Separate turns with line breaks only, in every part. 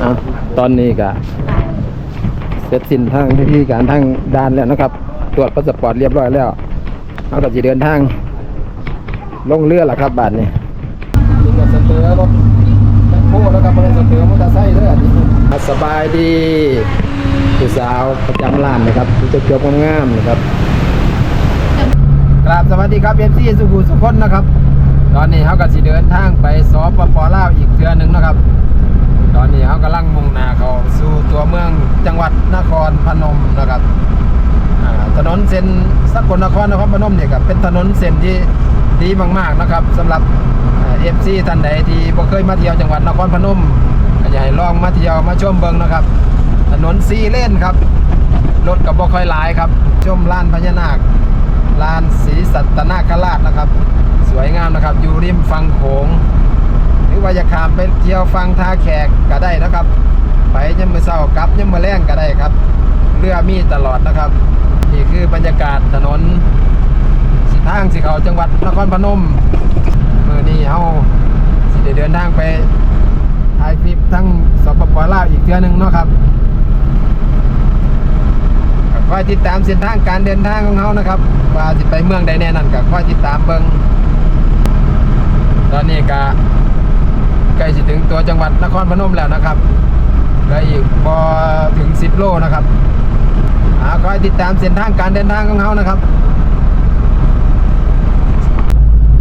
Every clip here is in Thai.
เอาตอนนี้ก็เสร็จสิ้นทางพิธีการทางด่านแล้วนะครับ ตรวจพาสปอร์ตเรียบร้อยแล้วเราก็จะเดินทาง ลงเรือละครับบาทนี้นี่สเตอร์รถแมคโครแล้วก็บริษัทสเตอร์มอเตอร์ไซค์เด้ออันสบายดีผู้สาวประจำร้านนะครับผู้จะเกียวงามๆนะครับกราบสวัสดีครับเอฟซีสุขุสุขคนนะครับ ตอนนี้เขาก็สิเดินทางไปสปปลาวอีกเทือหนึ่งนะครับ ตอนนี้เขากำลังมุ่งหน้าเข้าสู่ตัวเมืองจังหวัดนครพนมนะครับถนนเส้นสกลนครนครพนมเนี่ยก็เป็นถนนเส้นที่ดีมากๆนะครับสำหรับเอฟซีท่านใดที่บ่เคยมาเที่ยวจังหวัดนครพนมก็อยากให้ลองมาเที่ยวมาชมเบิงนะครับ ถนนซีเลนครับรถกับบ่ค่อยหลายครับ ชมลานพญานาคลานศรีสัตนาคราชนะครับ สวยงามนะครับ อยู่ริมฝั่งโขง หรือว่าจะขามไปเที่ยวฟังท่าแขกก็ได้นะครับ ไปยังมือเศร้ากลับยังมือแรงก็ได้ครับ เรือมีตลอดนะครับนี่คือบรรยากาศถนนสิทางสิเขาจังหวัดนครพนมเมื่อนี้เฮาสิเดินทางไปถ่ายคลิปทั้งสปปลาวอีกเทื่อหนึงเนาะครับคอยติดตามเส้นทางการเดินทางของเฮานะครับ ว่าสิไปเมืองใดแน่นั่นก็คอยติดตามเบิงตอนนี้ก็ ใกล้สิถึงตัวจังหวัดนครพนมแล้วนะครับเหลืออีกพอถึง 10 โลนะครับหาคอยติดตามเส้นทางการเดินทางของเขานะครับ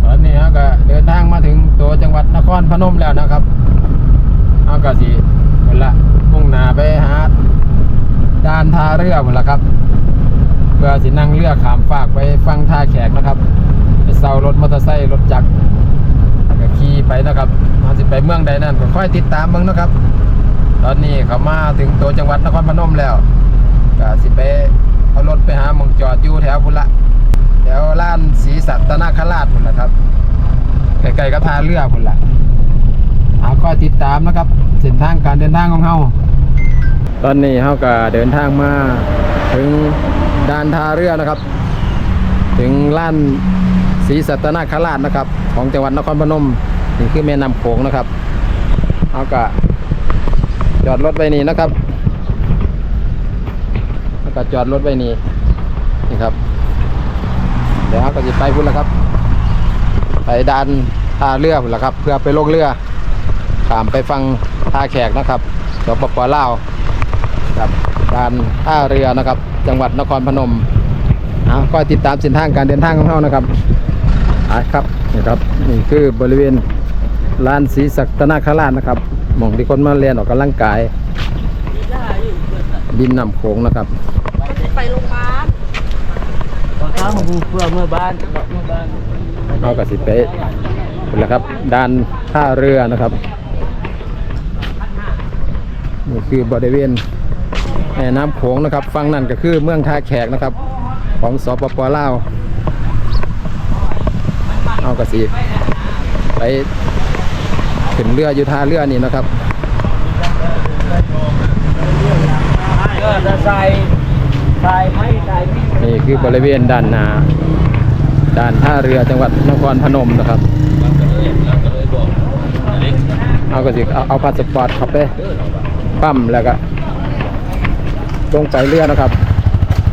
ตอนนี้เราก็เดินทางมาถึงตัวจังหวัดนครพนมแล้วนะครับเราก็สิหมดละมุ่งหน้าไปหาด้านท่าเรือหมดละครับเพื่อสินั่งเรือขามฝากไปฟังท่าแขกนะครับไปเซารถมอเตอร์ไซค์รถจักร ขี่ไปนะครับเราสิไปเมืองใดนั่นก็ค่อยติดตามเบิ่งนะครับ ตอนนี้เขามาถึงตัวจังหวัดนครพนมแล้วก็สิไปเอารถไปหามองจอดอยู่แถวพุละแถวล้านศรีสัตนาคราชพุ่นละครับใกลๆกับท่าเรือพุ่นละหาค่อยติดตามนะครับเส้นทางการเดินทางของเฮาตอนนี้เฮาก็เดินทางมาถึงด่านท่าเรือนะครับ ถึงล้านศรีสัตนาคราชนะครับ ของจังหวัดนครพนม นี่คือแม่น้ำโขงนะครับเอาก็จอดรถไว้นี่นะครับแล้วก็จอดรถไว้นี่นี่ครับ เดี๋ยวเราก็จะไปพุ่นแล้วครับ ไปดานท่าเรือพุ่นละครับ เพื่อไปลงเรือข้ามไปฟังท่าแขกนะครับสปปลาวครับดานท่าเรือนะครับ จังหวัดนครพนมเอาก็ติดตามเส้นทางการเดินทางของเรานะครับอะครับนี่ครับนี่คือบริเวณ ลานศรีสัตนาคราชนะครับหมองที่คนมาเรียนออกกำลังกาย ดินนำโขงนะครับ
ไปโรงพยาบาล
ตอนเช้าของกูเพื่อเมื่อบ้านเมื่อบ้าน
เอากระสิไปเป็นแหละครับด้านท่าเรือนะครับนี่คือบริเวณแม่น้ำโขงนะครับฝั่งนั้นก็คือเมืองท่าแขกนะครับ ของสปปลาวเอากระสิไป ขึ้นเรืออยู่ท่าเรือนี่นะครับ
ก็จะใส่ใส่ไม้ใส่มีด
นี่คือบริเวณด้านนาด้านท่าเรือจังหวัดนครพนมนะครับเอาก็สิเอาเอาพาสปอร์ตเข้าไปปั๊มแล้วก็ลงไปเรือนะครับ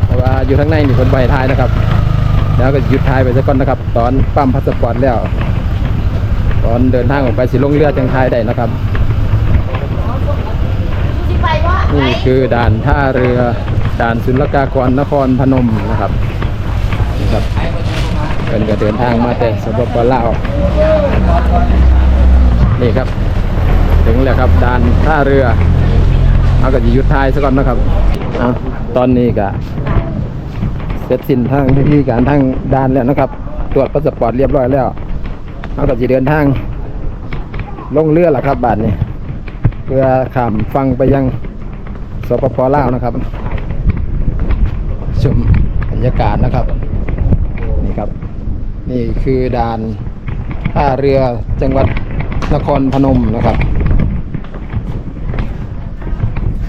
เพราะว่าอยู่ข้างในมีคนใบท้ายนะครับ แล้วก็หยุดท้ายไปสักก่อนนะครับ ตอนปั๊มพาสปอร์ตแล้ว ตอนเดินทางออกไปสิลงเรือจังทายได้นะครับ นี่คือด่านท่าเรือด่านศุลกากรนครพนมนะครับนี่ครับเป็นก็เดินทางมาแต่สปปลาวนี่ครับ ถึงแล้วครับด่านท่าเรือเอาก็จะยุดท้ายซะก่อนนะครับอตอนนี้ก็เสร็จสิ้นทางพิธีการทางด่านแล้วนะครับ ตรวจพาสปอร์ตเรียบร้อยแล้ว เอาก็จะเดินทาง ลงเรือล่ะครับบาทนี้เพื่อข้ามฟังไปยังสปปลาวนะครับชมบรรยากาศนะครับ นี่ครับ นี่คือด่านท่าเรือจังหวัดนครพนมนะครับ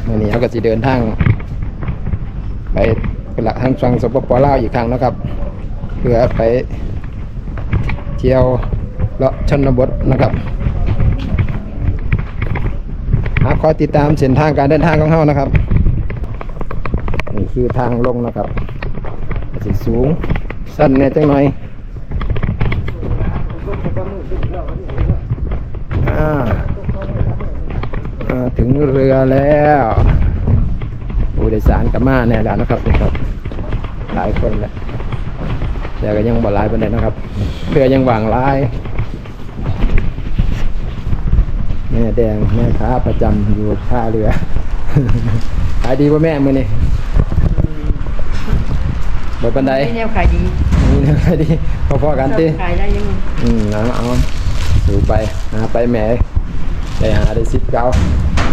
วันนี้เราก็จะเดินทาง ไปหลักทางฟังสปปลาวอีกครั้งนะครับ เพื่อไปเที่ยว เลาะชนบทนะครับหาคอยติดตามเส้นทางการเดินทางของเฮานะครับนี่คือทางลงนะครับสิสูง สั้นแหน่จังหน่อยถึงเรือแล้วผู้โดยสารกับมาแน่แล้วนะครับนี่ครับ หลายคนแหละแต่ก็ยังบ่หลายปานใดนะครับเรือยังวางหลาย แม่แดงแม่ค้าประจำอยู่ท่าเรือ ขายดีป่ะแม่มือนี่บ่ปันได
ไม่แนวขายดี
นี่นะขายดีพอๆกันติ
ขายได้ยังไง
อืมเอาเอาดูไปหาไปแหม่ได้หาได้สิบเก้า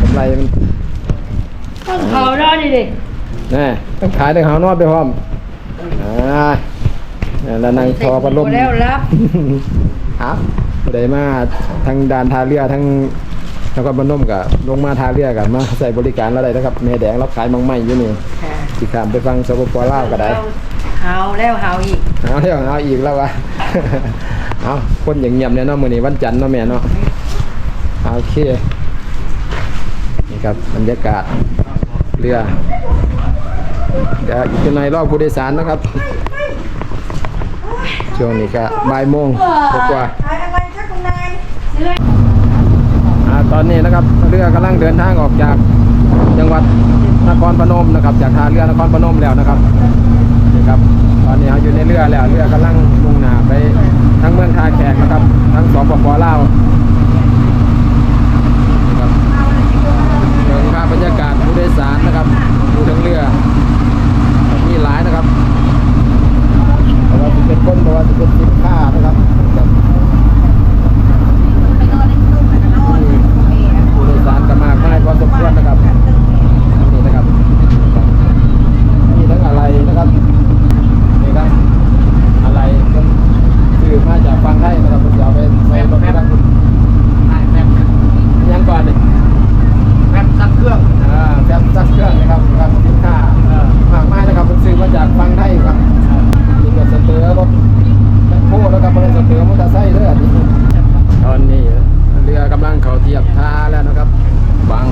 กำไรมัน
ต้องเขาได้ดิเด็ก
แน่ต้องขายต้องหานอดไปพร้อมอ่าแล้วนั่งทอพัดลม
แล้วรับ
ครับ ได้มาทั้งดานทาเรือทั้งนครพนมกับลงมาทาเรือกับมาใส่บริการเราได้นะครับแม่แดงเราขายมังไม่อยู่นี่สิขามไปฟังสปปลาวก็ได้
เฮาแล้วเฮาอีก
เอาเที่ยวเอาอีกแล้ววะ เอาคนอย่างเงียบเนี่ยเนาะมื้อนี้วันจันทร์เนาะแม่เนาะเอาโอเคนี่ครับบรรยากาศเรือเดี๋ยวอีกหน่อยรอบผู้โดยสารนะครับช่วงนี้ก็บ่ายโมงกว่า ตอนนี้นะครับเรือกำลังเดินทางออกจากจังหวัดนครพนมนะครับ จากท่าเรือนครพนมแล้วนะครับนี่ครับ ตอนนี้เราอยู่ในเรือแล้วเรือกำลังมุ่งหน้าไปทั้งเมืองท่าแขกนะครับ ทั้งสองปปลาวนี่ครับเดินภาพบรรยากาศผู้โดยสารนะครับดูทั้งเรือมีหลายนะครับเพราะว่าจะเป็นก้นเพราะว่าจะเป็นสินค้านะครับครับ ผู้โดยสารก็มากมายพอสมควรนะครับนี่นะครับมีทั้งอะไรนะครับนี่ครับอะไรเป็นซื้อมาจากฟังไทยนะครับผมจะเอาไปใส่รถให้ทางคุณยังก่อนนี่
แป๊บสักเครื่อง
อ่าแบบซักเครื่องนะครับครับสินค้ามากมายนะครับผมซื้อมาจากฟังไทยครับนี่ก็สเตอร์รถแมคโครแล้วก็เป็นสเตอร์มอเตอร์ไซค์เด้ออันนี้ตอนนี้เรือกำลังเข้าเทียบท่าแล้วนะครับบาง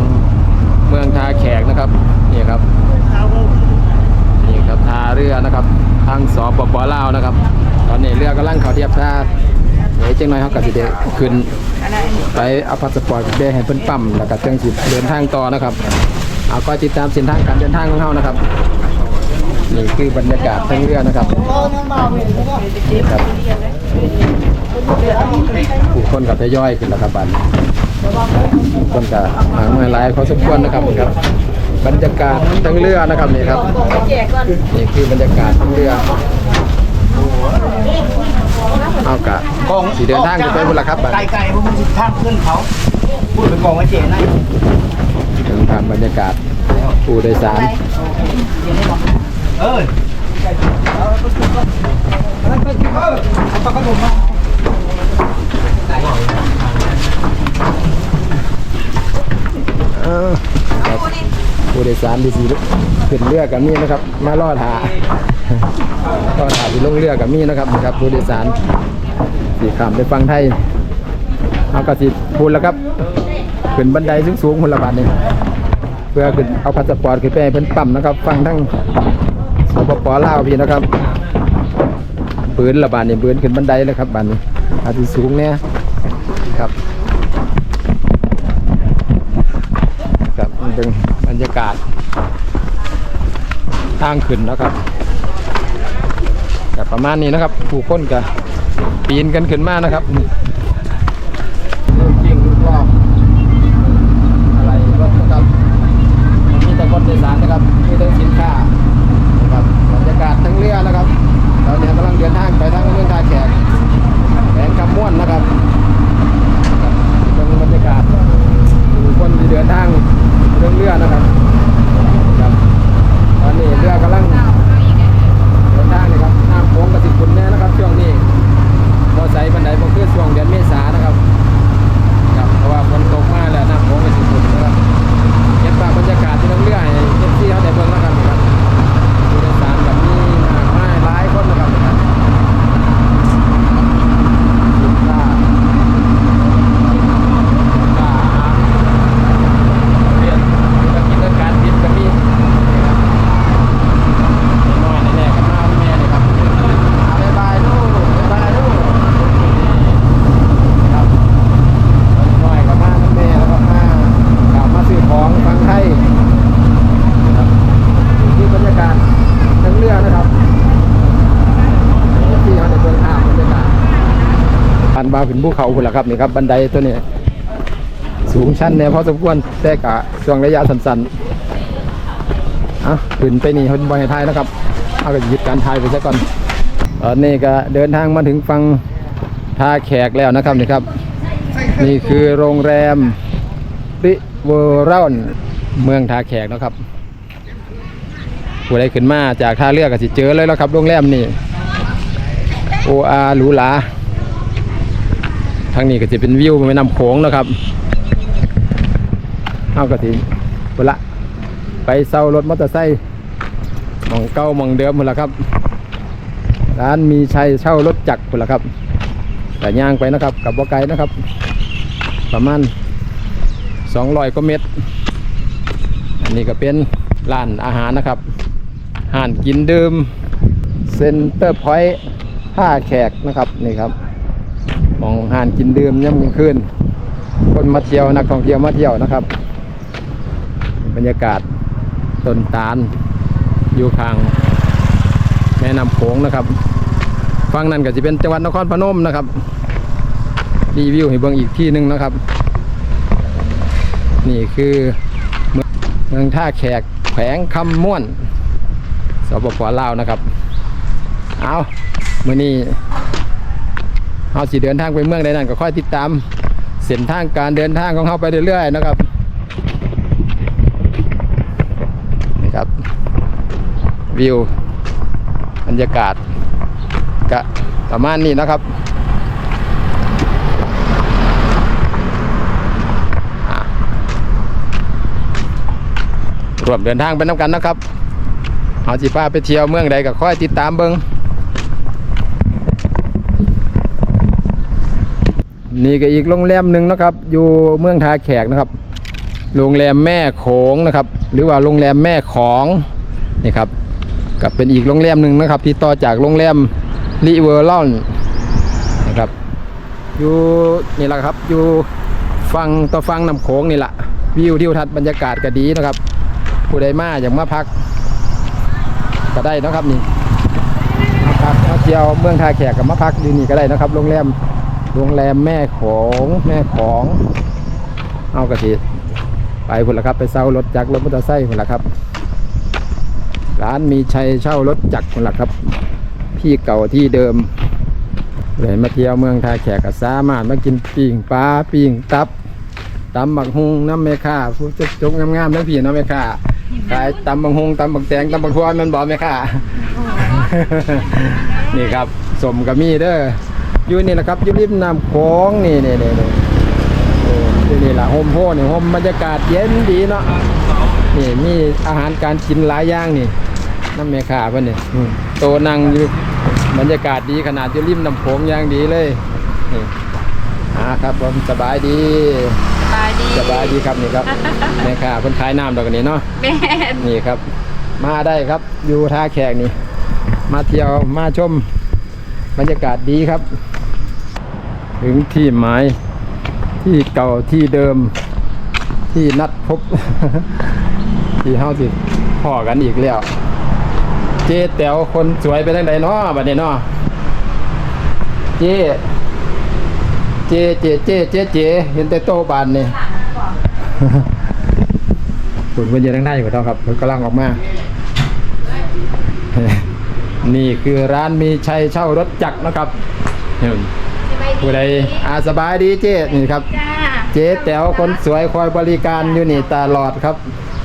เมืองท่าแขกนะครับนี่ครับ นี่ครับท่าเรือนะครับทางสปปลาวนะครับ ตอนนี้เรือกำลังเข้าเทียบท่าเดี๋ยว จังหน่อยเขาก็สิได้ขึ้นไปเอาพาสปอร์ตไปให้เพิ่นปั๊มแล้วก็จังสิเดินทางต่อนะครับเอาก็ติดตามเส้นทางการเดินทางของเฮานะครับนี่คือบรรยากาศทางเรือนะครับครับผู้คนกับทยอยขึ้นแล้วครับบันผู้คนกับหางมาลายพอสมควรนะครับครับ บรรยากาศทางเรือนะครับนี่ครับ
นี่
คือบรรยากาศทางเรือ เอากะของสีเดินทางกันไปบุญละครับบัด
ไกลไกลพวกมันสิข้ามขึ้นเขาพูดเป็นกองไว้เจนะ
ถึงทางบรรยากาศผู้โดยสาร
เออเอาปากระดุมมา
เออครับผู้โดยสารดีสีขึ้นเรือกับมีนะครับ มาล่อถา ล่อถาที่ลงเรือกับมีนะครับนะครับผู้โดยสารสี่ขามไปฟังไทยเอากระสิพูดแล้วครับขึ้นบันไดสูงสูงๆคนละบาทนี่เพื่อขึ้นเอาพาสปอร์ตขึ้นไปให้เพิ่นปั๊มนะครับ ฟังทั้งสปปลาวพี่นะครับปืนละบาทนี่ปืนขึ้นบันไดเลยครับบานนี้อาจจะสูงเนี่ยครับครับเป็นบรรยากาศทางขึ้นนะครับ ประมาณนี้นะครับผู้คนก็ปีนกันขึ้นมานะครับจริงรอบอะไรรถนะครับมีแต่คนโดยสารนะครับมีแต่สินค้านะครับบรรยากาศทั้งเรือนะครับตอนนี้กำลังเดินทางไปทางเมืองท่าแขกแขวงคำม่วนนะครับครับเป็นบรรยากาศ ผู้คนที่เดินทางเรื่องเรือนะครับครับตอนนี้เรือกำลังเดินทางนะครับน้ำโขงกระสิบขุนแน่นะครับช่วงนี้พอใส่บันไดพอขึ้นช่วงเดือนาขึ้นภูเขาพุ่นละครับนี่ครับบันไดตัวนี้ สูงชันเนี่ยพอสมควรแต่กะช่วงระยะสั้นๆอะขึ้นไปนี่คนบอยไทยนะครับเอาก็หยุดการถ่ายไปซะก่อนตอนนี้ก็เดินทางมาถึงฝั่งท่าแขกแล้วนะครับนี่ครับ นี่คือโรงแรมริเวอร์ราวนเมืองท่าแขกนะครับผู้ใดขึ้นมาจากท่าเรือก็สิเจอเลยแล้วครับโรงแรมนี่โออาหรูหรา ทางนี้ก็จะเป็นวิวแม่น้ำโขงนะครับเอาก็สิเวละ ไปเซารถมอเตอร์ไซค์มองเก้ามองเดิมหมดละครับ ร้านมีชัยเช่ารถจักรหมดละครับ แต่ย่างไปนะครับ กับบ่ไกลนะครับ ประมาณ200กว่าเมตร อันนี้ก็เป็นร้านอาหารนะครับห้านกินดื่มเซ็นเตอร์พอยต์ท่าแขกนะครับนี่ครับ มองหานกินดื่มย่ำกลางคืนคนมาเที่ยวนักท่องเที่ยวมาเที่ยวนะครับ บรรยากาศต้นตาลอยู่ข้างแม่น้ำโขงนะครับฝั่งนั้นก็จะเป็นจังหวัดนครพนมนะครับรีวิวให้เบิ่งอีกที่หนึ่งนะครับ นี่คือเมืองท่าแขกแขวงคำม่วนสปปลาวนะครับ เอามื่อนี้ เอาสิเดินทางไปเมืองใดนั่นก็ค่อยติดตามเส้นทางการเดินทางของเขาไปเรื่อยๆนะครับนี่ครับ วิวบรรยากาศก็ประมาณนี้นะครับรวมเดินทางไปน้ำกันนะครับเอาจิป้าไปเที่ยวเมืองใดก็ค่อยติดตามเบิง นี่ก็อีกโรงแรมหนึ่งนะครับ อยู่เมืองทาแขกนะครับ โรงแรมแม่โขงนะครับ หรือว่าโรงแรมแม่ของนี่ครับก็เป็นอีกโรงแรมหนึ่งนะครับ ที่ต่อจากโรงแรมรีเวอร์ลอนนะครับอยู่นี่แหละครับอยู่ฟังต่อฟังน้ำโขงนี่แหละวิวทิวทัศน์บรรยากาศก็ดีนะครับ ผู้ใดมาอยากมาพัก ก็ได้นะครับนี่มาพักมาเที่ยวเมืองทาแขกกับมาพักอยู่นี่ก็ได้นะครับ โรงแรม โรงแรมแม่ของแม่ของเอากระติไปพุ่นละครับไปเช่ารถจักรรถมอเตอร์ไซค์พุ่นละครับ ร้านมีชัยเช่ารถจักรพุ่นละครับที่เก่าที่เดิมเลยมาเที่ยวเมืองท่าแขกก็สามารถมากินปิ้งปลาปิ้งตับตำบักฮุงน้ำเมค่าผู้จจกงามๆน้ำพี่น้ำเมค่าขายตำบักฮุงตำบักแตงตำบักทั่วมันบอกเมค่านี่ครับสมกับมีเด้อ อยู่นี่แหละครับอยู่ริมน้ำโขงนี่นี่นี่นี่โอ้ที่นี่แหละโฮมโพนี่โฮมบรรยากาศเย็นดีเนาะนี่มีอาหารการกินหลายอย่างนี่น้ำเมค่าเพิ่นนี่อืมโตนั่งอยู่บรรยากาศดีขนาดอยู่ริมน้ำโขงอย่างดีเลยนี่อ่าครับผมสบายดี
สบายดี
สบายดีครับนี่ครับแม่ค้าคนขายน้ำดอกนี้เนาะ
แม่น
นี่ครับ มาได้ครับอยู่ท่าแขกนี่ มาเที่ยวมาชม บรรยากาศดีครับ ถึงที่หมายที่เก่าที่เดิมที่นัดพบ ที่เฮาสิพ่อกันอีกแล้ว เจ๊แต๋วคนสวยไปทางใดเนาะบัดนี้เนาะเจ๊เจ๊เจ๊เจ๊เจ๊เจ๊เห็นแต่โตบานนี่ฝุ่นมันเยอะทั้งหน้าอยู่กับเราครับมันกำลังออกมา นี่คือร้านมีชัยเช่ารถจักรนะครับผู้ใดอาสบายดีเจ๊นี่ครับ เจ๊แต๋วคนสวยคอยบริการอยู่นี่ตลอดครับ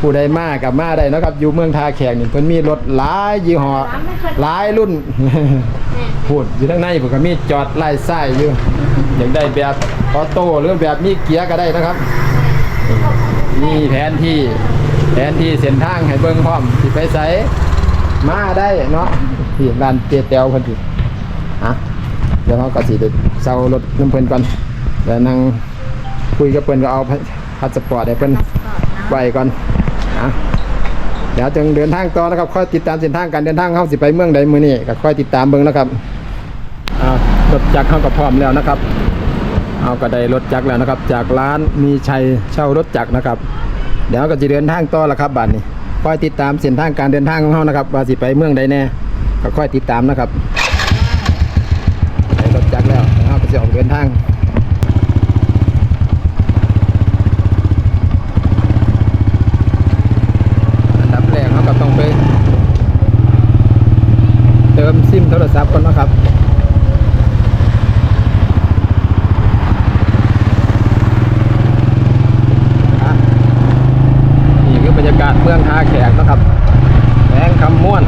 ผู้ใดมากับมาได้นะครับ อยู่เมืองทาแขกนี่เพิ่นมีรถหลายยี่ห้อหลายรุ่นพูดอยู่ทั้งในผมก็มีจอดไล่ไส้อยู่อยากได้แบบออโต้หรือแบบมีเกียร์ก็ได้นะครับมีแผนที่แผนที่เส้นทางให้เบิ่งพร้อมสิไปไส มาได้เนาะที่ร้านเจ๊แต๋วเพิ่นสิอะเดี๋ยวเขาก็สิได้เซารถน้ำเพิ่นก่อนแล้วนั่งคุยกับเพิ่นก็เอาพาสปอร์ตให้เพิ่นไว้ก่อนอะเดี๋ยวจึงเดินทางต่อนะครับค่อยติดตามเส้นทางการเดินทางเขาสิไปเมืองใดมื้อนี้ก็ค่อยติดตามเบิ่งนะครับอ่ารถจักรเขาก็พร้อมแล้วนะครับเอาก็ได้รถจักรแล้วนะครับ จากร้านมีชัยเช่ารถจักรนะครับ เดี๋ยวก็จะเดินทางต่อละครับบัดนี้ ค่อยติดตามเส้นทางการเดินทางของเขานะครับว่าสิไปเมืองใดแน่ก็ค่อยติดตามนะครับได้รถจักรแล้วเดี๋ยวเราก็จะออกเดินทาง อันดับแรกเราก็ต้องไป เติมซิมโทรศัพท์ก่อนนะครับ อะนี่คือบรรยากาศเมืองท่าแขกนะครับแสงคำม่วน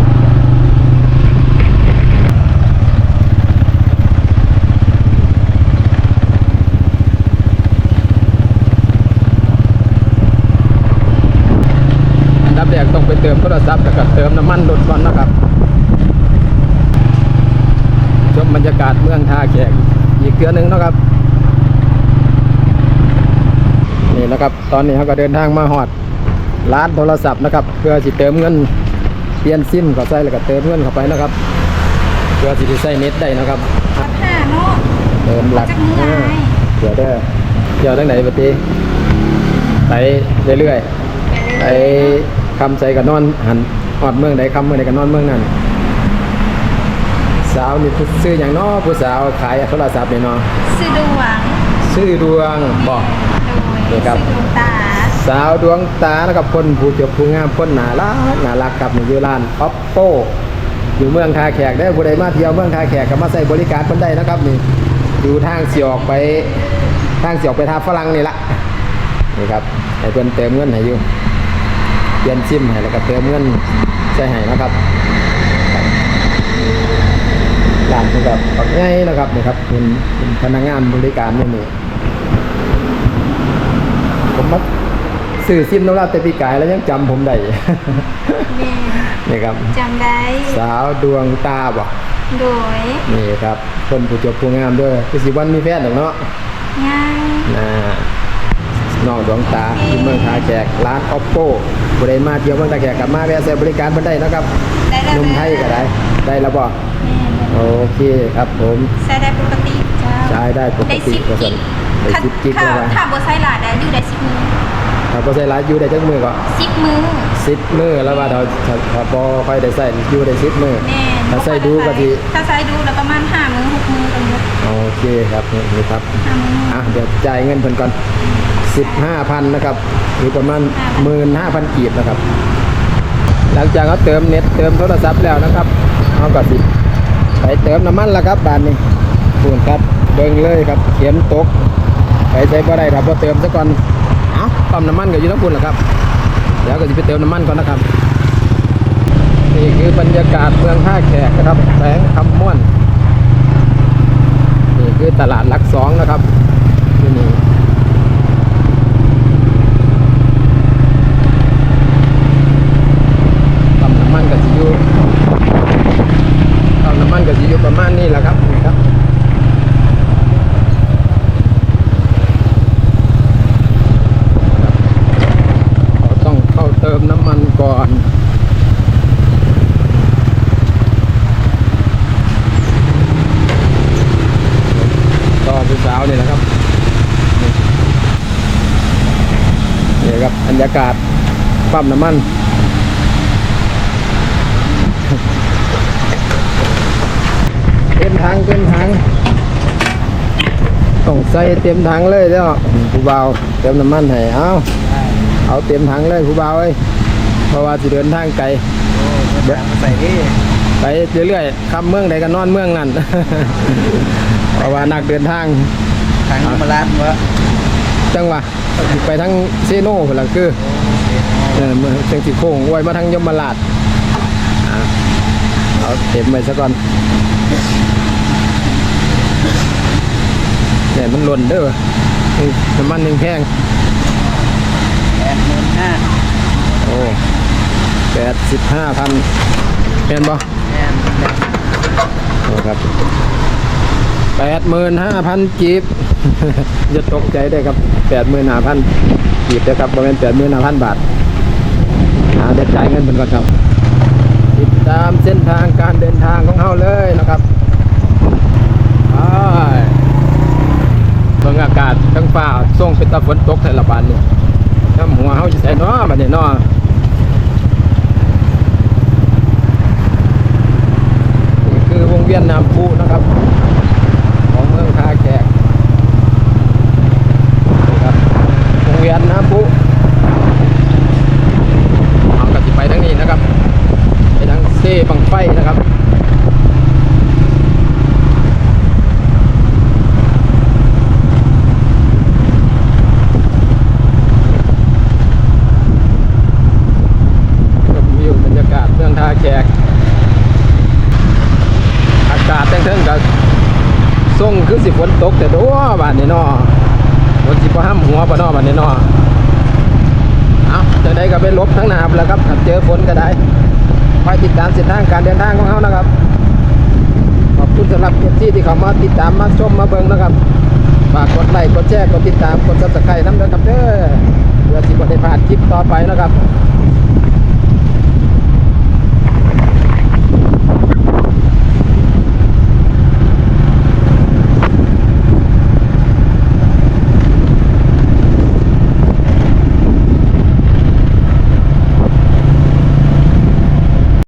อันดับแรกต้องไปเติมโทรศัพท์แล้วก็เติมน้ำมันรถก่อนนะครับชมบรรยากาศเมืองท่าแขกอีกเทือหนึงนะครับ นี่นะครับ ตอนนี้เขาก็เดินทางมาหอดร้านโทรศัพท์นะครับ เพื่อสิเติมเงินเปลี่ยนซิมเข้าใส่แล้วก็เติมเงินเข้าไปนะครับ เพื่อสิได้ใช้เน็ตได้นะครับ
ห้าเนาะ
เติมหลัก
จักมือ
ห้า
ไหน
เดี๋ยวเด้อเดี๋ยวทั้งไหนปฏิไปเรื่อยๆไปคำใส่กับนอนหันหอดเมืองใดคำเมืองใดกับนอนเมืองนั้นสาวนี่ผู้ซื้ออย่างน้อผู้สาวขายโทรศัพท์เนี่ยเนาะ
ซื้อดวง
ซื้อดวงบอก
โดย
นี่ครับ
ซื้อดวงตา
สาวดวงตานะครับคนผู้เจียบผู้งามคนน่ารักน่ารักกับนี่อยู่ร้าน Oppo อยู่เมืองท่าแขกได้อผู้ใดมาเที่ยวเมืองท่าแขกก็มาใส่บริการเพิ่นได้นะครับนี่อยู่ทางเสียออกไปทางเสียออกไปท่าฝรั่งนี่ละนี่ครับให้เพิ่นเติมเงินให้อยู่เปลี่ยนซิมให้แล้วก็เติมเงินใส่ให้นะครับร้านเพิ่นแบบปักใหญ่นะครับนี่ครับเป็นเป็นพนักงานบริการนี่นี่ผ มมาสื่อซิมน้ำลาดแต่ปีกายแล้วยังจำผมได้
แม่
นี่ครับ
จำได้
สาวดวงตาบ่
โดย
นี่ครับคนผู้จบผู้งามด้วยคือสิวันมีแฟนหรอกเนาะ
ย่าง
น่าน้องดวงตาที่เมืองท่าแขกร้าน oppo ผู้ใดมาเที่ยวเมืองท่าแขกกลับมาแวะใช้บริการเพิ่นได้นะครับ
ได้แล้ว
หนุ่มไทยก็ได้ ได้แล้วบ่
แม่
โอเคครับผม
ใช้ได้ปกติเจ้า
ใช้ได้ปก
ได้
ติ
สิบ
ว่าซั่
กิ
น
ก
ได้10กิก
ถ้า
แล้วว่า
ถ้าบ่ใช้หลาดได้อยู่ได้สิบมือ
ถ้าบ่ใช้หลายอยู่ได้จักมือก็
สิบมือ
10มื้อแล้วว่าเราถ้าถ้าบ่ค่อยได้ใช้อยู่ได้10มื้อ
แม่
ถ้าใส่ดูก็สิ
ถ้าใส่ดูแล้วประมาณห้ามือหกมือกันหมด
โอเคครับนี่นี่ครับ
ห้ามือ
อะเดี๋ยวจ่ายเงินเพิ่นก่อน15,000นะครับหรือประมาณ15,000กีบนะครับ หลังจากเขาเติมเน็ตเติมโทรศัพท์แล้วนะครับเขาก็สิ ไปเติมน้ำมันแล้วครับบานนี้ปูนครับเบิ่งเลยครับเข็มตกไป ใช้บ่ได้ครับพอเติมซะก่อนเอ้าปั๊มน้ำมันก็อยู่ทั้งปุ่นแหละครับเดี๋ยวก็จะไปเติมน้ำมันก่อนนะครับนี่คือบรรยากาศเมืองท่าแขกนะครับแสงคำม่วนนี่คือตลาดหลักสองนะครับที่นี่ปั๊มน้ำมันกับสิอยูปั๊มน้ำมันกับสิอยูประมาณนี้แหละครับนี่ครับเราต้องเข้าเติม น้ำมันก่อนต่อผู้สาวนี่แหละครับนี่ครับบรรยากาศปั๊มน้ำมันเต็มถังเต็มถังต้องใส่เต็มถังเลยเจ้าผู้บ่าวเติมน้ำมันให้เอาเอาเต็มถังเลยผู้บ่าวเอ้ย เพราะว่าสิเดินทางไกล
ใส่นี่
ไปเรื่อยๆคำเมืองใดก็นอนเมืองนั่นเพราะว่านักเดินทาง
ทางมาล้านวะ
จังหวะไปทั้งเซโน่พุ่นล่ะคือเออเมืองจังสิโค้งไว้มาทางยมราชอะเอาเต็มไปซะก่อนเนี่ยมันหล่นเด้อนี่น้ำมันยังแพง
แปดหมื่นห้า
โอ้ แปดสิบห้าพันเห็นบ่
แม่น
นะครับแปดหมื่นห้าพันกีบจะตกใจได้ครับแปดหมื่นห้าพันกีบนะครับประมาณแปดหมื่นห้าพันบาทหาเด็ดจ่ายเงินเป็นก่อนครับ ติดตามเส้นทางการเดินทางของเฮาเลยนะครับไปเบิ่งอากาศทั้งฟ้าส่งเป็นตะฝนตกแต่ละบานนี่ถ้าหัวเฮาจะใส่น้อบั เวียดนามปูนะครับ ของเมืองท่าแขกนะครับวงเวียนน้ำปูเอากันติไปทั้งนี้นะครับ ไปทั้งเซ่บังไฟนะครับ กคือสิฝนตกแต่โดัวบ้านนี้นาะฝนสิบ่ห้ำหัวบ่เนาะบ้านนี้เนาะเอาจังไดก็ไปลบทั้งนาพุ่นแล้วครับถ้าเจอฝนก็ได้คอยติดตามเส้นทางการเดินทางของเฮานะครับ ขอบคุณสำหรับที่ที่เขามาติดตามมาชมมาเบิ่งนะครับฝากกดไลค์กดแชร์กดติดตามกดซับสไครต์น้ำเด้อครับเด้อเพื่อที่จะได้พลาดคลิปต่อไปนะครับ